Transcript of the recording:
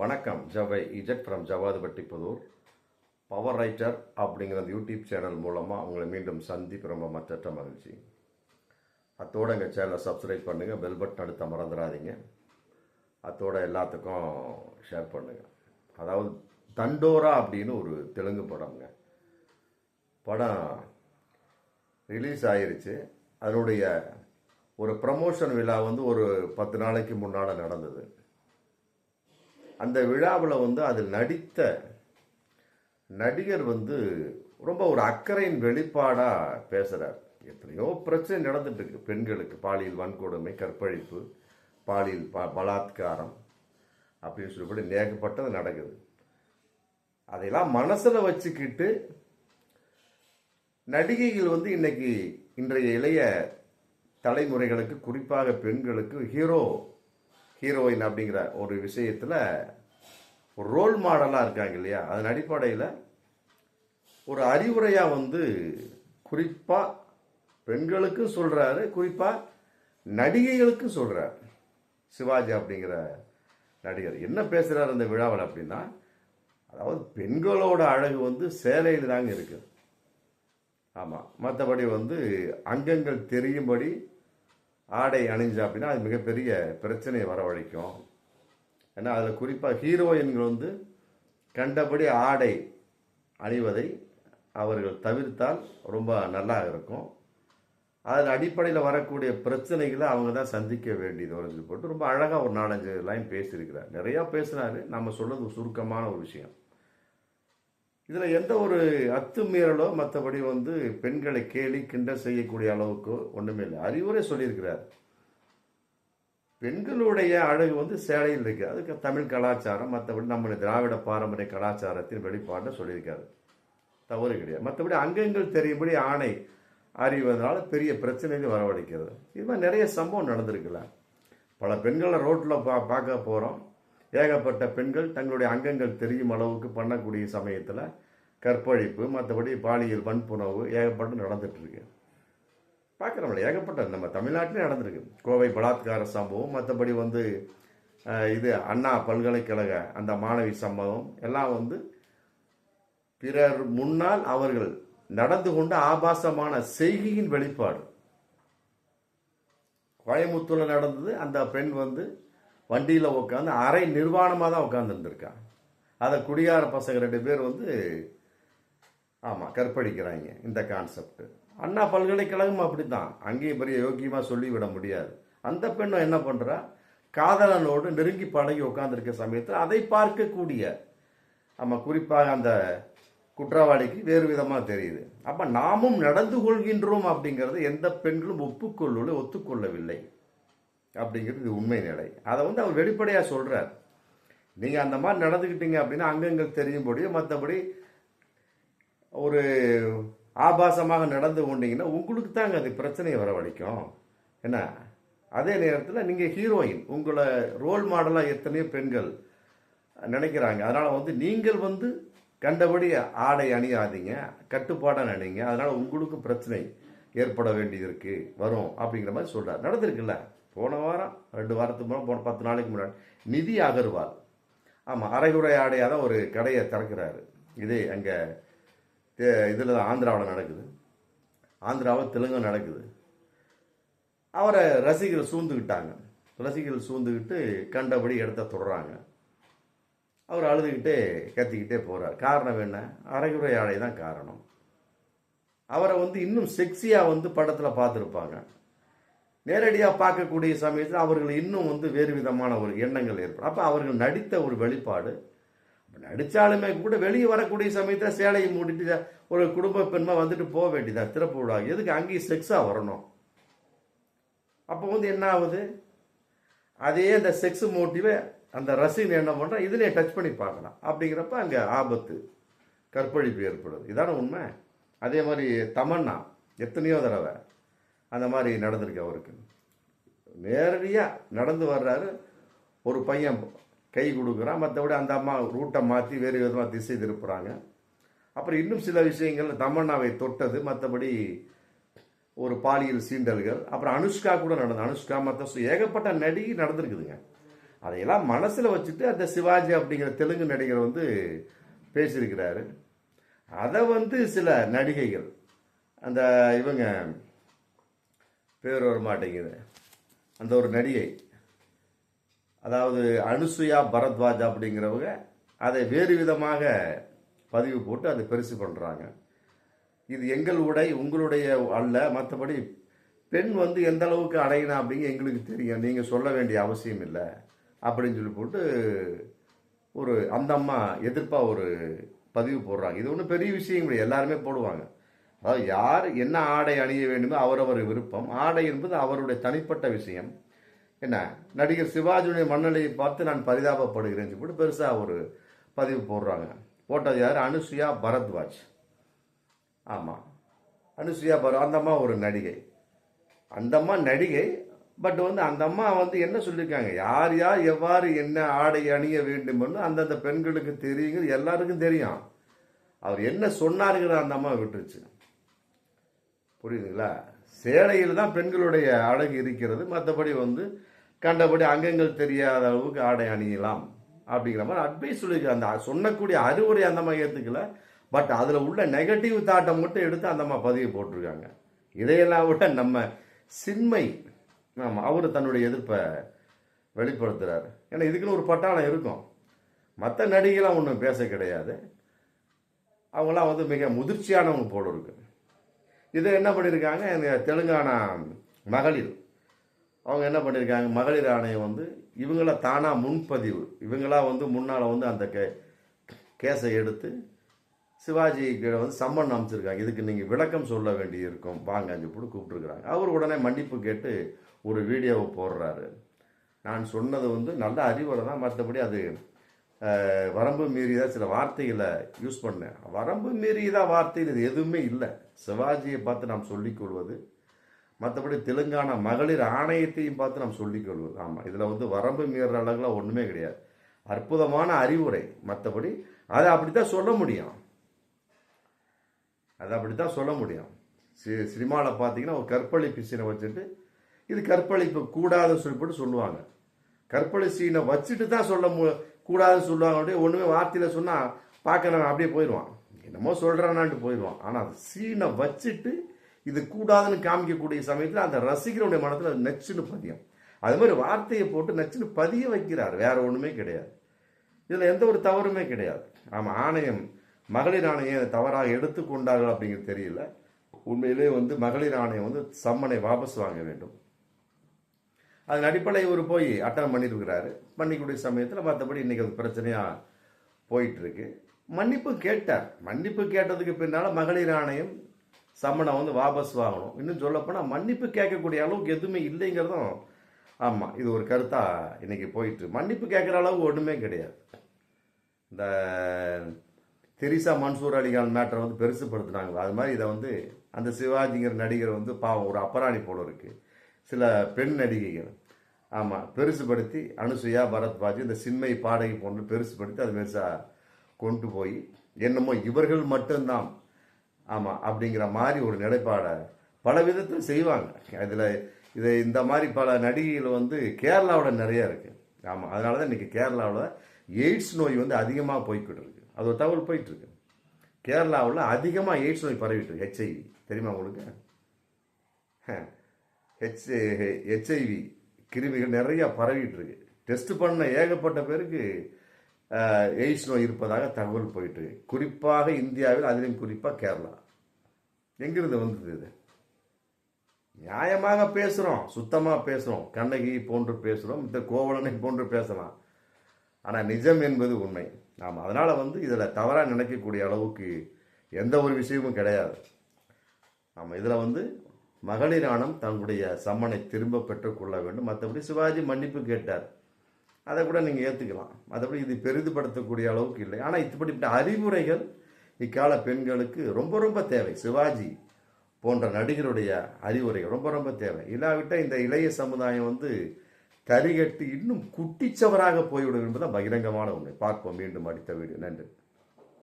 வணக்கம். ஜவை Z from Javadhupatti Puthur. Power writer அப்படிங்கிற அந்த யூடியூப் சேனல் மூலமாக உங்களை மீண்டும் சந்திப்பு ரொம்ப மற்றற்ற மகிழ்ச்சி. அத்தோடு எங்கள் சேனலை சப்ஸ்கிரைப் பண்ணுங்கள் பெல் பட்டன் அடுத்த மறந்துடாதீங்க. அத்தோட எல்லாத்துக்கும் ஷேர் பண்ணுங்கள் அதாவது தண்டோரா அப்படின்னு ஒரு தெலுங்கு படம்ங்க. படம் ரிலீஸ் ஆயிருச்சு. அதனுடைய ஒரு ப்ரமோஷன் விழா வந்து ஒரு பத்து நாளைக்கு முன்னால் நடந்தது. அந்த விழாவில் வந்து அதில் நடித்த நடிகர் வந்து ரொம்ப ஒரு அக்கறையின் வெளிப்பாடாக பேசுகிறார் எத்தனையோ பிரச்சனை நடந்துட்டுருக்கு. பெண்களுக்கு பாலியல் வன்கொடுமை கற்பழிப்பு பாலியல் ப பலாத்காரம் அப்படின்னு சொல்லிப்படி நேகப்பட்டது நடக்குது. அதையெல்லாம் மனசில் வச்சுக்கிட்டு நடிகைகள் வந்து இன்னைக்கு இன்றைய இளைய தலைமுறைகளுக்கு குறிப்பாக பெண்களுக்கு ஹீரோ ஹீரோயின் அப்படிங்கிற ஒரு விஷயத்தில் ஒரு ரோல் மாடலாக இருக்காங்க இல்லையா? அதன் அடிப்படையில் ஒரு அறிவுரையாக வந்து குறிப்பாக பெண்களுக்கும் சொல்கிறாரு குறிப்பாக நடிகைகளுக்கும் சொல்கிறார் சிவாஜி அப்படிங்கிற நடிகர். என்ன பேசுகிறார் அந்த விழாவில் அப்படின்னா அதாவது பெண்களோட அழகு வந்து சேலையில் தாங்க இருக்குது ஆமாம் மற்றபடி வந்து அங்கங்கள் தெரியும்படி ஆடை அணிஞ்சா அப்படின்னா அது மிகப்பெரிய பிரச்சனையை வரவழைக்கும். ஏன்னா அதில் குறிப்பாக ஹீரோயின்கள் வந்து கண்டபடி ஆடை அணிவதை அவர்கள் தவிர்த்தால் ரொம்ப நல்லா இருக்கும். அதன் அடிப்படையில் வரக்கூடிய பிரச்சனைகளை அவங்க தான் சந்திக்க வேண்டியது வருது போட்டு ரொம்ப அழகாக ஒரு நாலஞ்சு லைன் பேசியிருக்கிறார். நிறையா பேசினாரு. நம்ம சொல்கிறது சுருக்கமான ஒரு விஷயம். இதில் எந்த ஒரு அத்துமீறலோ மற்றபடி வந்து பெண்களை கேலி கிண்டல் செய்யக்கூடிய அளவுக்கோ ஒன்றுமே இல்லை. அறிவுரை சொல்லியிருக்கிறார். பெண்களுடைய அழகு வந்து சேலையில் இருக்கு. அதுக்கு தமிழ் கலாச்சாரம் மற்றபடி நம்முடைய திராவிட பாரம்பரிய கலாச்சாரத்தின் வெளிப்பாட்டை சொல்லியிருக்காரு. தவறு கிடையாது. மற்றபடி அங்கங்கள் தெரியும்படி ஆணை அறிவதனால பெரிய பிரச்சனைகள் வரவழைக்கிறது. இது மாதிரி நிறைய சம்பவம் நடந்திருக்குல்ல. பல பெண்களை ரோட்டில் பா பார்க்க போகிறோம் ஏகப்பட்ட பெண்கள் தங்களுடைய அங்கங்கள் தெரியும் அளவுக்கு பண்ணக்கூடிய சமயத்தில் கற்பழிப்பு மற்றபடி பாலியல் வன்புணவு ஏகப்பட்டு நடந்துகிட்ருக்கு பார்க்குறோம்ல ஏகப்பட்ட நம்ம தமிழ்நாட்டிலே நடந்திருக்கு. கோவை பலாத்கார சம்பவம் மற்றபடி வந்து இது அண்ணா பல்கலைக்கழக அந்த மாணவி சம்பவம் எல்லாம் வந்து பிறர் முன்னால் அவர்கள் நடந்து கொண்ட ஆபாசமான செய்கையின் வெளிப்பாடு. கோயமுத்தூரில் நடந்தது அந்த பெண் வந்து வண்டியில் உட்காந்து அரை நிர்வாணமாக தான் உட்காந்துருந்துருக்கான் அதை குடியார பசங்க ரெண்டு பேர் வந்து ஆமாம் கற்பழிக்கிறாங்க இந்த கான்செப்ட் அண்ணா பல்கலைக்கழகம் அப்படி தான் அங்கேயும் பெரிய யோக்கியமாக சொல்லிவிட முடியாது. அந்த பெண்ணும் என்ன பண்ணுறா காதலனோடு நெருங்கி பழகி உட்காந்துருக்க சமயத்தில் அதை பார்க்கக்கூடிய ஆமாம் குறிப்பாக அந்த குற்றவாளிக்கு வேறு விதமாக தெரியுது. அப்போ நாமும் நடந்து கொள்கின்றோம் அப்படிங்கிறது எந்த பெண்களும் ஒப்புக்கொள்ளோடு ஒத்துக்கொள்ளவில்லை. அப்படிங்கிறது உண்மை நிலை. அதை வந்து அவர் வெளிப்படையாக சொல்கிறார் நீங்கள் அந்த மாதிரி நடந்துக்கிட்டீங்க அப்படின்னா அங்கங்கே தெரியும்படியோ மற்றபடி ஒரு ஆபாசமாக நடந்து கொண்டீங்கன்னா உங்களுக்கு தாங்க அது பிரச்சனையை வரவழைக்கும். என்ன? அதே நேரத்தில் நீங்கள் ஹீரோயின் உங்களை ரோல் மாடலாக எத்தனையோ பெண்கள் நினைக்கிறாங்க. அதனால் வந்து நீங்கள் வந்து கண்டபடி ஆடை அணியாதீங்க கட்டுப்பாடாக நினைங்க. அதனால் உங்களுக்கு பிரச்சனை ஏற்பட வேண்டியது இருக்குது வரும் அப்படிங்கிற மாதிரி சொல்கிறார் நடந்திருக்குல்ல? போன வாரம் ரெண்டு வாரத்துக்கு முன்னாடி போன பத்து நாளைக்கு முன்னாடி. நிதி அகர்வால். ஆமாம் அரைகுறை ஆடையாக தான் ஒரு கடையை திறக்கிறாரு. இது அங்கே இதில் தான் ஆந்திராவில் நடக்குது. ஆந்திராவில் தெலுங்கு நடக்குது. அவரை ரசிகர்கள் சூழ்ந்துக்கிட்டாங்க ரசிகர்கள் சூழ்ந்துக்கிட்டு கண்டபடி இடத்த தொடறாங்க. அவர் அழுதுகிட்டே கத்திக்கிட்டே போகிறார் காரணம் என்ன? அரைகுறை ஆடை தான் காரணம். அவரை வந்து இன்னும் செக்ஸியாக வந்து படத்தில் பார்த்துருப்பாங்க. நேரடியாக பார்க்கக்கூடிய சமயத்தில் அவர்கள் இன்னும் வந்து வேறு விதமான ஒரு எண்ணங்கள் ஏற்படும். அப்போ அவர்கள் நடித்த ஒரு வெளிப்பாடு நடித்தாலுமே கூட வெளியே வரக்கூடிய சமயத்தில் சேலையை மூடிட்டு ஒரு குடும்ப பெண்மை வந்துட்டு போக வேண்டியதா திறப்பு விடாது எதுக்கு? அங்கேயும் செக்ஸாக வரணும். அப்போ வந்து என்ன ஆகுது? அதே அந்த செக்ஸ் மோட்டிவை அந்த ரசிகன் என்ன பண்ணுறா இதிலே டச் பண்ணி பார்க்கலாம். அப்படிங்கிறப்ப அங்கே ஆபத்து கற்பழிப்பு ஏற்படுது. இதான உண்மை? அதே மாதிரி தமன்னா எத்தனையோ தடவை அந்த மாதிரி நடந்திருக்கு அவருக்கு. நேரடியாக நடந்து வர்றாரு. ஒரு பையன் கை கொடுக்குறான். மற்றபடி அந்த அம்மா ரூட்டை மாற்றி வேறு விதமாக திசை திருப்புறாங்க. அப்புறம் இன்னும் சில விஷயங்கள் தமன்னாவை தொட்டது மற்றபடி ஒரு பாலியல் சீண்டல்கள். அப்புறம் அனுஷ்கா கூட நடந்தது. அனுஷ்கா மற்ற ஏகப்பட்ட நடிகை நடந்திருக்குதுங்க. அதையெல்லாம் மனசில் வச்சுட்டு அந்த சிவாஜி அப்படிங்கிற தெலுங்கு நடிகர் வந்து பேசியிருக்கிறாரு. அதை வந்து சில நடிகைகள் அந்த இவங்க பேர் வர மாட்டேங்குது. அந்த ஒரு நடிகை. அதாவது அனுசுயா பரத்வாஜ் அப்படிங்கிறவங்க அதை வேறு விதமாக பதிவு போட்டு அதை பெருசு பண்ணுறாங்க இது எங்கள் உடை உங்களுடைய அல்ல. மற்றபடி பெண் வந்து எந்த அளவுக்கு அடையினா அப்படிங்க எங்களுக்கு தெரியும். நீங்கள் சொல்ல வேண்டிய அவசியம் இல்லை. அப்படின்னு சொல்லி போட்டு ஒரு அந்த அம்மா எதிர்ப்பாக ஒரு பதிவு போடுறாங்க. இது ஒன்றும் பெரிய விஷயம் கிடையாது எல்லாருமே போடுவாங்க. அதாவது யார் என்ன ஆடை அணிய வேண்டுமோ அவரவர் விருப்பம். ஆடை என்பது அவருடைய தனிப்பட்ட விஷயம். என்ன? நடிகர் சிவாஜியுடைய மண்ணலையை பார்த்து நான் பரிதாபப்படுகிறேன் சொல்லிட்டு பெருசாக ஒரு பதிவு போடுறாங்க. போட்டது யார்? அனுசுயா பரத்வாஜ். ஆமாம் அனுசுயா பர அந்த அம்மா ஒரு நடிகை. அந்த அம்மா நடிகை பட் வந்து அந்த அம்மா வந்து என்ன சொல்லியிருக்காங்க யார் யார் எவ்வாறு என்ன ஆடை அணிய வேண்டும்னு அந்தந்த பெண்களுக்கு தெரியுங்கிறது எல்லாருக்கும் தெரியும். அவர் என்ன சொன்னாருங்கிற அந்த அம்மா விட்டுருச்சு. புரியுதுங்களா? சேலையில் தான் பெண்களுடைய அழகு இருக்கிறது. மற்றபடி வந்து கண்டபடி அங்கங்கள் தெரியாத அளவுக்கு ஆடை அணியலாம் அப்படிங்கிற மாதிரி அட்வைஸ் சொல்லியிருக்கு அந்த சொன்னக்கூடிய அறிவுரை அந்த மாதிரி ஏற்றுக்கல பட் அதில் உள்ள நெகட்டிவ் தாட்டை மட்டும் எடுத்து அந்த அம்மா பதிவு போட்டிருக்காங்க. இதையெல்லாம் விட நம்ம சின்மை ஆமாம் அவர் தன்னுடைய எதிர்ப்பை வெளிப்படுத்துகிறார் ஏன்னா இதுக்குன்னு ஒரு பட்டாளம் இருக்கும். மற்ற நடிகைலாம் ஒன்றும் பேச கிடையாது. அவங்களாம் வந்து மிக முதிர்ச்சியானவங்க போல இருக்குது இதை என்ன பண்ணியிருக்காங்க தெலுங்கானா மகளிர். அவங்க என்ன பண்ணியிருக்காங்க மகளிர் ஆணையம் வந்து இவங்கள தானாக முன்பதிவு. இவங்களா வந்து முன்னால் வந்து அந்த கே கேஸை எடுத்து சிவாஜி கீழே வந்து சம்மன் அமைச்சிருக்காங்க இதுக்கு நீங்கள் விளக்கம் சொல்ல வேண்டி இருக்கும் வாங்க அஞ்சு போட்டு கூப்பிட்டுருக்குறாங்க. அவர் உடனே மன்னிப்பு கேட்டு ஒரு வீடியோவை போடுறாரு. நான் சொன்னது வந்து நல்ல அறிவுரை தான் மற்றபடி அது வரம்பு மீறியதா சில வார்த்தைகளை யூஸ் பண்ணேன். வரம்பு மீறியதா வார்த்தைகள் இது எதுவுமே இல்லை. சிவாஜியை பார்த்து நாம் சொல்லிக் கொள்வது மற்றபடி தெலுங்கானா மகளிர் ஆணையத்தையும் பார்த்து நாம் சொல்லிக்கொள்வது ஆமாம் இதில் வந்து வரம்பு மீறுற அளவுலாம் ஒன்றுமே கிடையாது. அற்புதமான அறிவுரை மற்றபடி அதை அப்படித்தான் சொல்ல முடியும். அதை அப்படித்தான் சொல்ல முடியும். சி சினிமாவில் பார்த்தீங்கன்னா ஒரு கற்பழிப்பு சீனை வச்சுட்டு இது கற்பழிப்பு கூடாதுன்னு சொல்லிப்பட்டு சொல்லுவாங்க. கற்பழி சீனை வச்சுட்டு தான் சொல்ல மு கூடாதுன்னு சொல்லுவாங்க அப்படியே ஒன்றுமே வார்த்தையில் சொன்னால் பார்க்குறவன் அப்படியே போயிடுவான். என்னமோ சொல்கிறானான்ட்டு போயிடுவான். ஆனால் அது சீனை வச்சுட்டு இது கூடாதுன்னு காமிக்கக்கூடிய சமயத்தில் அந்த ரசிகருடைய மனத்தில் அது நச்சுன்னு பதியும். அது மாதிரி வார்த்தையை போட்டு நச்சுன்னு பதிய வைக்கிறார். வேற ஒன்றுமே கிடையாது. இதில் எந்த ஒரு தவறுமே கிடையாது. ஆமாம் ஆணையம் மகளிர் ஆணையம் தவறாக எடுத்துக்கொண்டார்கள் அப்படிங்கிறது தெரியல. உண்மையிலே வந்து மகளிர் ஆணையம் வந்து சம்மனை வாபஸ் வாங்க வேண்டும். அதன் அடிப்படையில் இவர் போய் அட்டன் பண்ணியிருக்கிறாரு. பண்ணிக்கூடிய சமயத்தில் மற்றபடி இன்றைக்கி அது பிரச்சனையாக போயிட்டுருக்கு. மன்னிப்பு கேட்டார். மன்னிப்பு கேட்டதுக்கு பின்னால் மகளிர் ஆணையம் சம்மனை வந்து வாபஸ் வாங்கணும். இன்னும் சொல்லப்போனால் மன்னிப்பு கேட்கக்கூடிய அளவுக்கு எதுவுமே இல்லைங்கிறதும் ஆமாம் இது ஒரு கருத்தாக இன்றைக்கி போயிட்டு. மன்னிப்பு கேட்குற அளவுக்கு ஒன்றுமே கிடையாது. இந்த தெரிசா மன்சூர் அலிகான் மேட்டரை வந்து பெருசுப்படுத்துனாங்க அது மாதிரி இதை வந்து அந்த சிவாஜிங்கிற நடிகர் வந்து பாவம் ஒரு அப்பராணி போல இருக்குது சில பெண் நடிகைகள். ஆமாம் பெருசுபடுத்தி அனுசுயா பரத்வாஜ் இந்த சின்மை பாடகி போன்று பெருசுபடுத்தி அது பெருசாக கொண்டு போய் என்னமோ இவர்கள் மட்டும்தான். ஆமாம் அப்படிங்கிற மாதிரி ஒரு நிலைப்பாடை பல விதத்தில் செய்வாங்க. அதில் இது இந்த மாதிரி பல நடிகைகள் வந்து கேரளாவோட நிறைய இருக்குது ஆமாம் அதனால தான் இன்றைக்கி கேரளாவில் எய்ட்ஸ் நோய் வந்து அதிகமாக போய்கிட்டு இருக்கு. அது ஒரு தகவல் போயிட்டுருக்கு. கேரளாவில் அதிகமாக எய்ட்ஸ் நோய் பரவிட்டு ஹெச்ஐவி தெரியுமா உங்களுக்கு? ஹெச் ஹெச்ஐவி கிருமிகள் நிறையா பரவிட்டு இருக்கு. டெஸ்ட் பண்ண ஏகப்பட்ட பேருக்கு எய்ட்ஸ் நோய் இருப்பதாக தகவல் போயிட்டுருக்கு குறிப்பாக இந்தியாவில் அதிலும் குறிப்பாக கேரளா. எங்கிருந்து வந்தது இது? நியாயமாக பேசுகிறோம் சுத்தமாக பேசுகிறோம் கண்ணகி போன்று பேசுகிறோம் இந்த கோவலனை போன்று பேசலாம். ஆனால் நிஜம் என்பது உண்மை. நாம் அதனால் வந்து இதில் தவறாக நினைக்கக்கூடிய அளவுக்கு எந்த ஒரு விஷயமும் கிடையாது. நம்ம இதில் வந்து மகளிர் ஆணம் தங்களுடைய சம்மனை திரும்ப பெற்றுக்கொள்ள வேண்டும். மற்றபடி சிவாஜி மன்னிப்பு கேட்டார். அதை கூட நீங்கள் ஏற்றுக்கலாம் மற்றபடி இது பெரிதுபடுத்தக்கூடிய அளவுக்கு இல்லை. ஆனால் இப்படிப்பட்ட அறிவுரைகள் இக்கால பெண்களுக்கு ரொம்ப ரொம்ப தேவை. சிவாஜி போன்ற நடிகருடைய அறிவுரைகள் ரொம்ப ரொம்ப தேவை. இல்லாவிட்டால் இந்த இளைய சமுதாயம் வந்து தரிகட்டு இன்னும் குட்டிச்சவராக போய்விடும் என்பது பகிரங்கமான உண்மை. பார்ப்போம். மீண்டும் அடுத்த வீடு நன்றி.